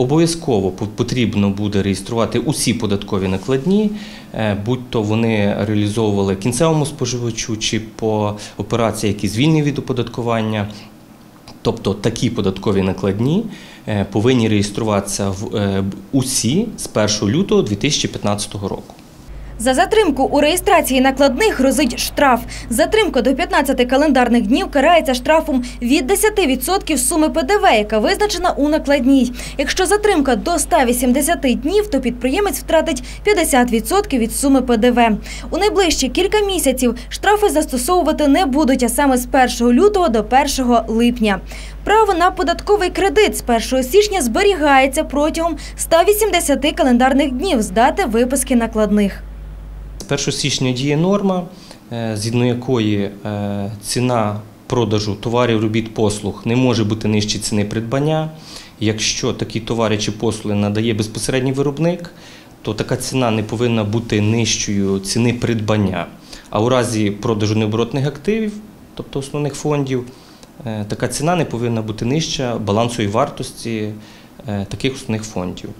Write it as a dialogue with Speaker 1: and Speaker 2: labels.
Speaker 1: Обов'язково потрібно буде реєструвати усі податкові накладні, е, будь-то вони реалізовували кінцевому споживачу чи по операції, які звільні від оподаткування. Тобто такі податкові накладні е, повинні реєструватися в е, усі з 1 лютого 2015 року.
Speaker 2: За затримку у реєстрації накладних грозить штраф. Затримка до 15 календарних днів карається штрафом від 10% суми ПДВ, яка визначена у накладній. Якщо затримка до 180 днів, то підприємець втратить 50% від суми ПДВ. У найближчі кілька місяців штрафи застосовувати не будуть, а саме з 1 лютого до 1 липня. Право на податковий кредит з 1 січня зберігається протягом 180 календарних днів з дати виписки накладних.
Speaker 1: З 1 січня діє норма, е, згідно якої е, ціна продажу товарів, робіт, послуг не може бути нижче ціни придбання. Якщо такі товари чи послуги надає безпосередній виробник, то така ціна не повинна бути нижчою ціни придбання. А у разі продажу необоротних активів, тобто основних фондів, е, така ціна не повинна бути нижча балансової вартості таких основних фондів.